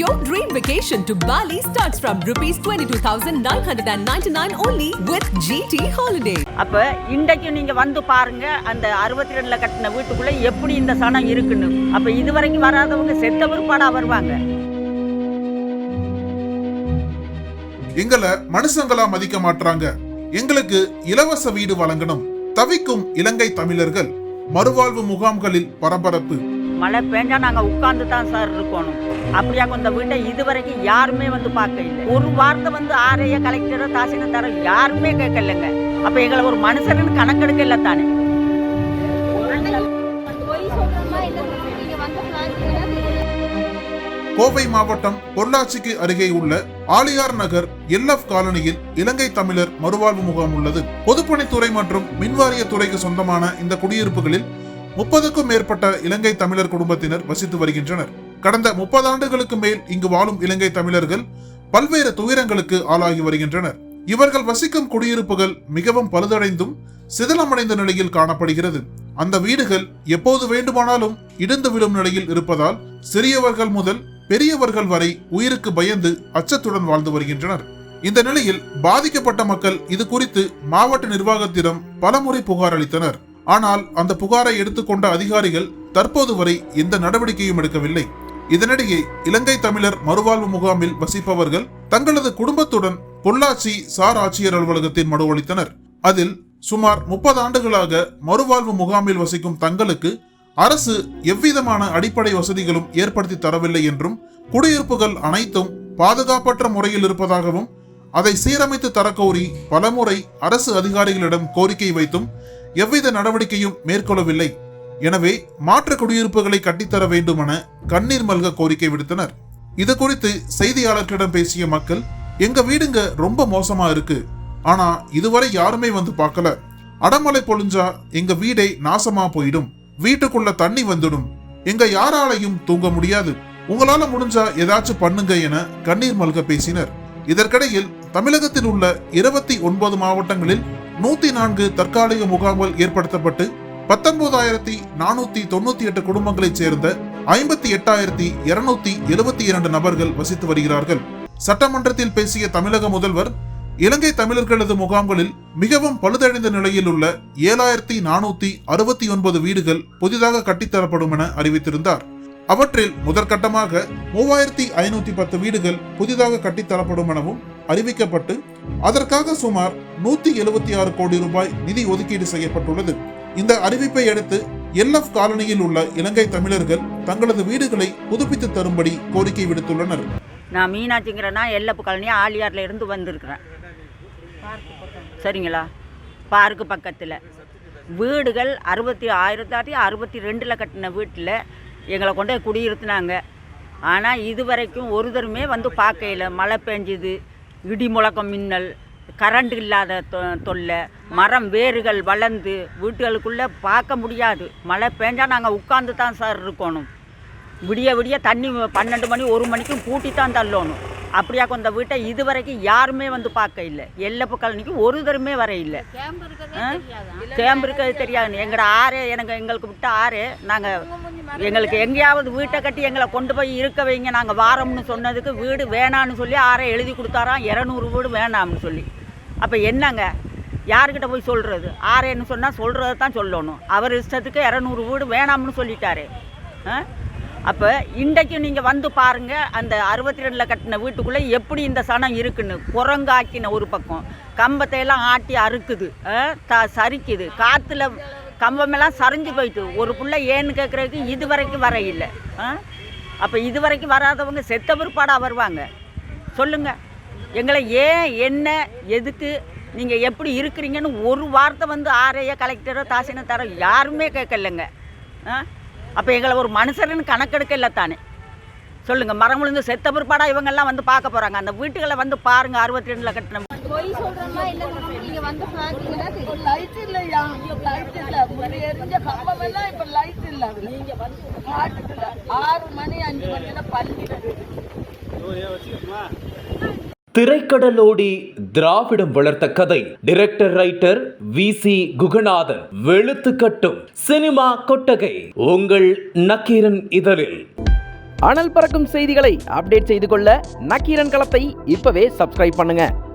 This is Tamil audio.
Your dream vacation to Bali starts from rupees 22,999 only with GT Holiday. அப்ப இன்றைக்கு நீங்க வந்து பாருங்க அந்த அறுபத்தி ரெண்டுல கட்டின வீட்டுக்குள்ள எப்படி இந்த சனம் இருக்குன்னு. அப்ப இதுவரைக்கும் வராதவங்க செத்த பிற்பாடா வருவாங்க. எங்களை மனுஷங்களா மதிக்க மாட்றாங்க. எங்களுக்கு இலவச வீடு வழங்கணும். தவிக்கும் இலங்கை தமிழர்கள் மறுவாழ்வு முகாம்களில் பரபரப்பு. மழை பெஞ்சா நாங்கள் உட்கார்ந்து தான் சார் இருக்கணும். அப்படியா இந்த வீட்டை இதுவரைக்கும் யாருமே வந்து பார்க்க இல்லை ஒரு வார்த்தை வந்து ஆரைய கலெக்டரோ தாசில்தாரோ யாருமே கேட்கலங்க. அப்போ எங்களை ஒரு மனுஷன்னு கணக்கெடுக்க இல்லை தானே. கோவை மாவட்டம் பொள்ளாச்சிக்கு அருகே உள்ள ஆலியார் நகர் எல்எஃப் காலனியில் இலங்கை தமிழர் மறுவாழ்வு முகாம் உள்ளது. பொதுப்பணித்துறை மற்றும் மின்வாரிய துறைக்கு சொந்தமான இந்த குடியிருப்புகளில் முப்பதுக்கும் மேற்பட்ட இலங்கை தமிழர் குடும்பத்தினர் வசித்து வருகின்றனர். கடந்த முப்பது ஆண்டுகளுக்கு மேல் இங்கு வாழும் இலங்கை தமிழர்கள் பல்வேறு துயரங்களுக்கு ஆளாகி வருகின்றனர். இவர்கள் வசிக்கும் குடியிருப்புகள் மிகவும் பழுதடைந்தும் சிதிலமடைந்த நிலையில் காணப்படுகிறது. அந்த வீடுகள் எப்போது வேண்டுமானாலும் இடிந்து விடும் நிலையில் இருப்பதால் சிறியவர்கள் முதல் பெரியவர்கள் வரை உயிருக்கு பயந்து அச்சத்துடன் வாழ்ந்து வருகின்றனர். இந்த நிலையில் பாதிக்கப்பட்ட மக்கள் இது குறித்து மாவட்ட நிர்வாகத்திடம் பலமுறை புகார் அளித்தனர். ஆனால் அந்த புகாரை எடுத்துக்கொண்ட அதிகாரிகள் தற்போது வரை எந்த நடவடிக்கையும் எடுக்கவில்லை. இதனிடையே இலங்கை தமிழர் மறுவாழ்வு முகாமில் வசிப்பவர்கள் தங்களது குடும்பத்துடன் பொள்ளாச்சி சார் ஆட்சியர் அலுவலகத்தில் மனு அளித்தனர். அதில் சுமார் முப்பது ஆண்டுகளாக மறுவாழ்வு முகாமில் வசிக்கும் தங்களுக்கு அரசு எவ்விதமான அடிப்படை வசதிகளும் ஏற்படுத்தி தரவில்லை என்றும் குடியிருப்புகள் அனைத்தும் பாதுகாப்பற்ற முறையில் இருப்பதாகவும் அதை சீரமைத்து தரக்கோரி பலமுறை அரசு அதிகாரிகளிடம் கோரிக்கை வைத்தும் எவ்வித நடவடிக்கையும் மேற்கொள்ளவில்லை. எனவே மாற்று குடியிருப்புகளை கட்டித்தர வேண்டுமென கண்ணீர் மல்க கோரிக்கை விடுத்தனர். இது குறித்து செய்தியாளர்களிடம் பேசிய மக்கள் எங்க வீடுங்க ரொம்ப மோசமா இருக்கு. ஆனா இதுவரை யாருமே வந்து பார்க்கல. அடமழை பொழிஞ்சா எங்க வீடே நாசமா போயிடும். வீட்டுக்குள்ள தண்ணி வந்துடும். எங்க யாராலையும் தூங்க முடியாது. உங்களால முடிஞ்சா ஏதாச்சும் பண்ணுங்க என கண்ணீர் மல்க பேசினர். இதற்கிடையில் தமிழகத்தில் உள்ள இருபத்தி ஒன்பது மாவட்டங்களில் நூத்தி நான்கு தற்காலிக முகாம்கள் ஏற்படுத்தப்பட்டு பத்தொன்பதாயிரத்தி நானூத்தி தொண்ணூத்தி எட்டு குடும்பங்களைச் சேர்ந்த ஐம்பத்தி எட்டாயிரத்தி இருநூத்தி எழுபத்தி இரண்டு நபர்கள் வசித்து வருகிறார்கள். சட்டமன்றத்தில் பேசிய தமிழக முதல்வர் இலங்கை தமிழர்களது முகாம்களில் மிகவும் பழுதடைந்த நிலையில் உள்ள ஏழாயிரத்தி நானூத்தி அறுபத்தி ஒன்பது வீடுகள் புதிதாக கட்டித்தரப்படும் என அறிவித்திருந்தார். அவற்றில் முதற்கட்டமாக மூவாயிரத்தி ஐநூத்தி பத்து வீடுகள் புதிதாக கட்டித்தரப்படும் எனவும் அறிவிக்கப்பட்டு அதற்காக சுமார் நூத்தி எழுபத்தி ஆறு கோடி ரூபாய் நிதி ஒதுக்கீடு செய்யப்பட்டுள்ளது. இந்த அறிவிப்பை அடுத்து எல்எஃப் காலனியில் உள்ள இலங்கை தமிழர்கள் தங்களது வீடுகளை புதுப்பித்து தரும்படி கோரிக்கை விடுத்துள்ளனர். நான் மீனாட்சிங்கிறனா எல்லப்பு காலனி ஆலியாரில் இருந்து வந்திருக்கிறேன். சரிங்களா? பார்க்கு பக்கத்தில். வீடுகள் அறுபத்தி ஆயிரத்தி அறுபத்தி ரெண்டில் கட்டின வீட்டில் எங்களை கொண்டு குடியிருத்தினாங்க. ஆனால் இது வரைக்கும் ஒருத்தருமே வந்து பார்க்கையில. மழை பெஞ்சுது. இடி முழக்கம் மின்னல் கரண்ட் இல்லாத தொ- தொல்லை மரம் வேர்கள் வளர்ந்து வீட்டுகளுக்குள்ளே பார்க்க முடியாது. மழை பெஞ்சா நாங்கள் உட்கார்ந்து தான் சார் இருக்கணும். விடிய விடிய தண்ணி பன்னெண்டு மணி ஒரு மணிக்கும் பூட்டி தான் தள்ளணும். அப்படியா அந்த வீட்டை இது வரைக்கும் யாருமே வந்து பார்க்க இல்லை. எல்லப்பு காலனிக்கு ஒரு தருமே வர இல்லை. கேம்ப் இருக்கிறது தெரியாது? எங்களோட ஆறு எனக்கு எங்களுக்கு விட்ட ஆறு நாங்கள் எங்களுக்கு எங்கேயாவது வீட்டை கட்டி எங்களை கொண்டு போய் இருக்க வைங்க. நாங்கள் வாரோம்னு சொன்னதுக்கு வீடு வேணான்னு சொல்லி ஆறை எழுதி கொடுத்தாராம். இரநூறு வீடு வேணாம்னு சொல்லி. அப்போ என்னங்க? யார்கிட்ட போய் சொல்கிறது ஆறேன்னு சொன்னால் சொல்கிறத தான் சொல்லணும். அவர் இஷ்டத்துக்கு இரநூறு வீடு வேணாம்னு சொல்லிட்டாரு. அப்போ இன்றைக்கும் நீங்கள் வந்து பாருங்கள் அந்த அறுபத்தி ரெண்டில் கட்டின வீட்டுக்குள்ளே எப்படி இந்த சனம் இருக்குன்னு. குரங்காக்கின ஒரு பக்கம். கம்பத்தையெல்லாம் ஆட்டி அறுக்குது. த சரிக்குது. காற்றுல கம்பமெல்லாம் சரிஞ்சு போயிட்டு ஒரு புள்ள ஏன்னு கேட்குறதுக்கு இது வரைக்கும் வர இல்லை. அப்போ இது வரைக்கும் வராதவங்க செத்த பிற்பாடாக வருவாங்க. சொல்லுங்கள் எங்களை ஏன் என்ன எதுக்கு நீங்கள் எப்படி இருக்கிறீங்கன்னு ஒரு வார்த்தை வந்து ஆரைய கலெக்டரோ தாசில்தாரோ யாருமே கேட்கலங்க. ஆ? அப்போ எங்களை ஒரு மனுஷர்னு கணக்கெடுக்க இல்லை தானே. சொல்லுங்கள் மரம் விழுந்து செத்த பிற்பாடாக இவங்கெல்லாம் வந்து பார்க்க போகிறாங்க அந்த வீட்டுகளை வந்து பாருங்கள் அறுபத்தி ரெண்டில் கட்டின பொய் சொல்றோமா? இல்ல நீங்க வந்து பாத்தீங்கன்னா லைட் இல்லையா? லைட் இல்ல. எரிஞ்ச கம்பம் எல்லாம் இப்ப லைட் இல்ல நீங்க வந்து காட்டுல ஆறு மணி அஞ்சு மணில பள்ளி திரைக்கடலோடி திராவிடம் வளர்த்த கதை. Director writer V C Guhanathan. வெளுத்து கட்டும் சினிமா கொட்டகை. உங்கள் நக்கீரன் இதழில். அனல் பறக்கும் செய்திகளை அப்டேட் செய்து கொள்ள நக்கீரன் களத்தை இப்பவே சப்ஸ்கிரைப் பண்ணுங்க.